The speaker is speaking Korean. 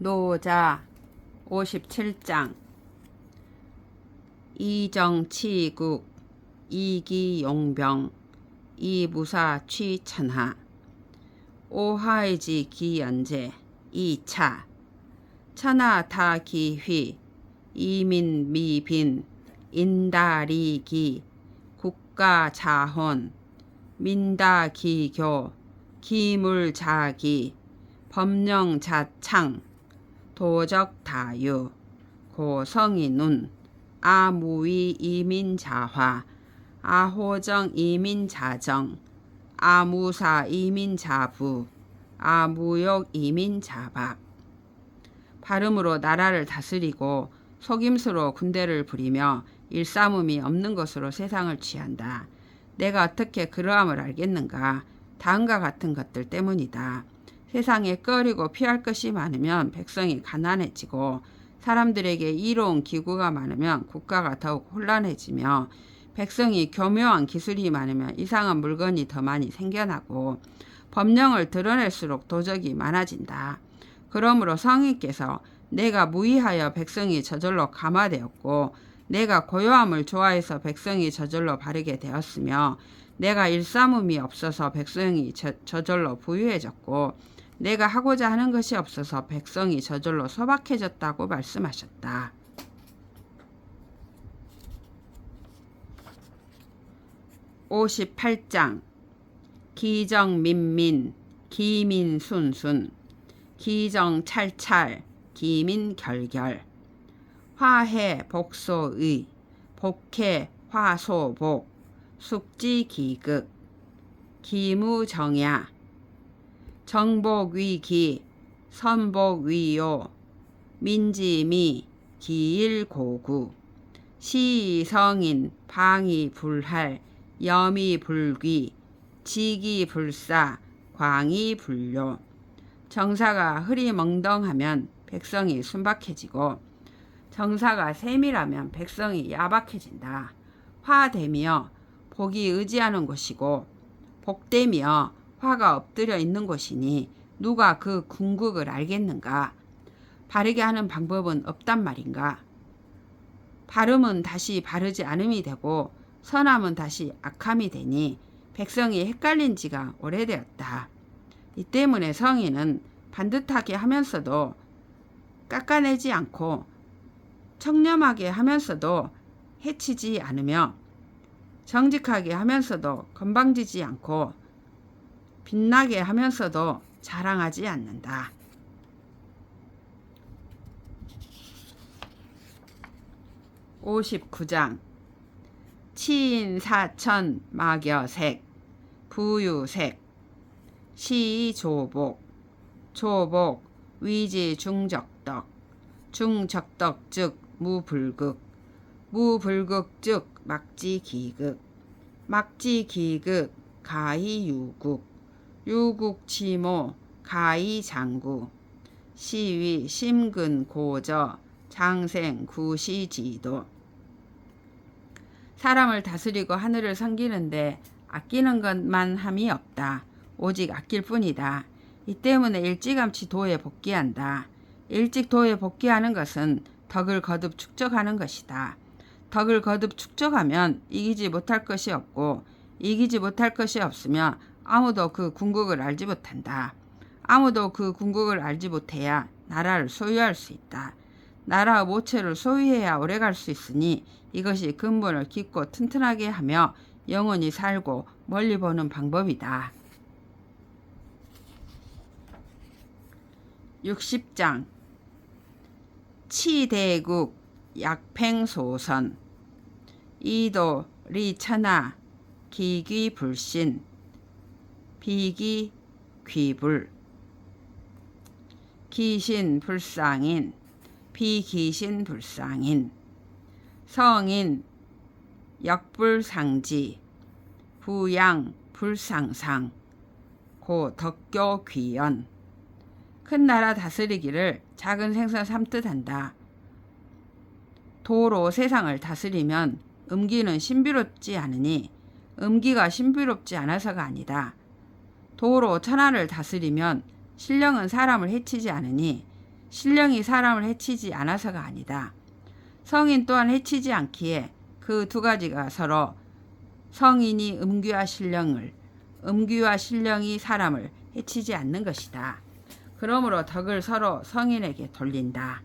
노자 57장. 이정치국 이기용병 이무사 취천하. 오하이지 기연제 2차. 천하타 기휘 이민미빈 인다리기 국가자혼 민다기교 기물자기 법령자창 도적다유 고성이눈 아무위 이민자화 아호정 이민자정 아무사 이민자부 아무욕 이민자박 발음으로 나라를 다스리고 속임수로 군대를 부리며 일삼음이 없는 것으로 세상을 취한다. 내가 어떻게 그러함을 알겠는가? 다음과 같은 것들 때문이다. 세상에 꺼리고 피할 것이 많으면 백성이 가난해지고 사람들에게 이로운 기구가 많으면 국가가 더욱 혼란해지며 백성이 교묘한 기술이 많으면 이상한 물건이 더 많이 생겨나고 법령을 드러낼수록 도적이 많아진다. 그러므로 성인께서 내가 무의하여 백성이 저절로 감화되었고 내가 고요함을 좋아해서 백성이 저절로 바르게 되었으며 내가 일삼음이 없어서 백성이 저, 저절로 부유해졌고 내가 하고자 하는 것이 없어서 백성이 저절로 소박해졌다고 말씀하셨다. (58장) 기정민민 기민순순 기정찰찰 기민결결. 화해 복소의 복해 화소복 숙지기극. 기무정야 정복위기 선복위요. 민지미 기일고구. 시성인 방위불할 염이불귀 지기불사 광이불료 정사가 흐리멍덩하면 백성이 순박해지고 정사가 세밀하면 백성이 야박해진다. 화되며 복이 의지하는 곳이고 복되며 화가 엎드려 있는 곳이니 누가 그 궁극을 알겠는가? 바르게 하는 방법은 없단 말인가? 바름은 다시 바르지 않음이 되고 선함은 다시 악함이 되니 백성이 헷갈린 지가 오래되었다. 이 때문에 성인은 반듯하게 하면서도 깎아내지 않고 청렴하게 하면서도 해치지 않으며 정직하게 하면서도 건방지지 않고 빛나게 하면서도 자랑하지 않는다. (59장) 치인사천 마겨색 부유색 시조복 조복 위지중적덕 중적덕 즉 무불극 무불극 즉 막지기극 막지기극 가히유국 유국치모 가히장구 시위 심근고저 장생구시지도 사람을 다스리고 하늘을 섬기는데 아끼는 것만 함이 없다. 오직 아낄 뿐이다. 이 때문에 일찌감치 도에 복귀한다. 일찍 도에 복귀하는 것은 덕을 거듭 축적하는 것이다. 덕을 거듭 축적하면 이기지 못할 것이 없고 이기지 못할 것이 없으면 아무도 그 궁극을 알지 못한다. 아무도 그 궁극을 알지 못해야 나라를 소유할 수 있다. 나라의 모체를 소유해야 오래갈 수 있으니 이것이 근본을 깊고 튼튼하게 하며 영원히 살고 멀리 보는 방법이다. 60장 치대국 약팽소선 이도 리천하 기귀불신 비기 귀불. 기신 불상인. 비기신 불상인. 성인 역불상지. 부양 불상상. 고 덕교 귀연. 큰 나라 다스리기를 작은 생선 삼듯 한다. 도로 세상을 다스리면 음기는 신비롭지 않으니 음기가 신비롭지 않아서가 아니다. 도로 천하를 다스리면 신령은 사람을 해치지 않으니 신령이 사람을 해치지 않아서가 아니다. 성인 또한 해치지 않기에 그 두 가지가 서로 성인이 음규와 신령을 음규와 신령이 사람을 해치지 않는 것이다. 그러므로 덕을 서로 성인에게 돌린다.